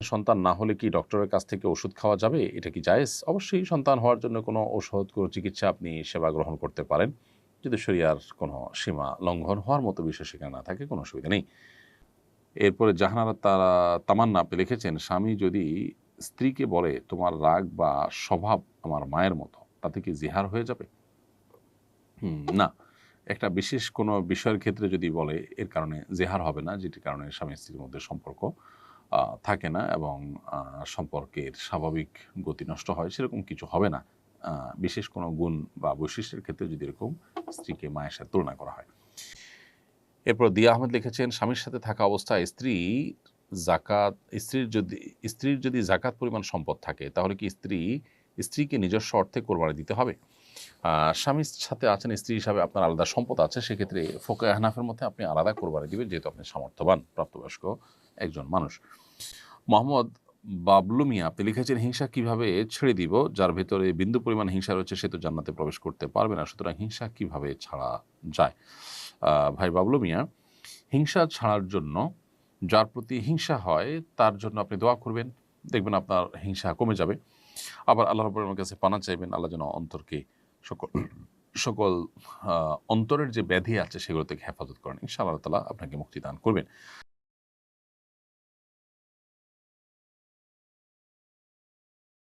সন্তান না হলে কি ডক্টরের কাছ থেকে ওষুধ খাওয়া যাবে? এটা কি জায়েজ? অবশ্যই সন্তান হওয়ার জন্য কোনো ওষুধ কোনো চিকিৎসা আপনি সেবা গ্রহণ করতে পারেন। যদি শরিয়ার কোনো সীমা লঙ্ঘন হওয়ার মতো বিষয় সেখানে না থাকে, কোনো অসুবিধা নেই। এরপরে জাহানারা তারা তামান্না আপনি লিখেছেন, স্বামী যদি স্ত্রীকে বলে, তোমার রাগ বা স্বভাব আমার মায়ের মতো, তাতে কি জিহার হয়ে যাবে না। একটা বিশেষ কোনো বিষয়ের ক্ষেত্রে যদি বলে, এর কারণে জেহার হবে না, যেটির কারণে স্বামী স্ত্রীর মধ্যে সম্পর্ক থাকে না এবং সম্পর্কের স্বাভাবিক গতি নষ্ট হয়, সেরকম কিছু হবে না। বিশেষ কোনো গুণ বা বৈশিষ্ট্যের ক্ষেত্রে যদি এরকম স্ত্রীকে মায়ের সাথে তুলনা করা হয়। এরপর দিয়া আহমেদ লিখেছেন, স্বামীর সাথে থাকা অবস্থায় স্ত্রী জাকাত, স্ত্রীর যদি স্ত্রীর যদি জাকাত পরিমাণ সম্পদ থাকে, তাহলে কি স্ত্রী, স্ত্রীকে নিজস্ব অর্থে কোরবানি দিতে হবে? স্বামীর সাথে আছেন, স্ত্রী হিসাবে আপনার আলাদা সম্পদ আছে, সেক্ষেত্রে ফোকে হানাফের মধ্যে আপনি আলাদা কোরবানি দিবেন, যেহেতু আপনি সামর্থ্যবান, প্রাপ্তবয়স্ক একজন মানুষ। মোহাম্মদ বাবলু মিয়া, আপনি লিখেছেন, হিংসা কীভাবে ছেড়ে দিব? যার ভেতরে বিন্দু পরিমাণ হিংসা রয়েছে, সে তো জান্নাতে প্রবেশ করতে পারবে না, সুতরাং হিংসা কীভাবে ছাড়া যায়? ভাই বাবলু মিয়া, হিংসা ছাড়ার জন্য যার প্রতি হিংসা হয়, তার জন্য আপনি দোয়া করবেন। দেখবেন আপনার হিংসা কমে যাবে। আবার আল্লাহ রবের কাছে পানা চাইবেন, আল্লাহ যেন অন্তরকে সকল সকল অন্তরের যে ব্যাধি আছে সেগুলো থেকে হেফাজত করেন। ইনশাআল্লাহ তালা আপনাকে মুক্তি দান করবেন।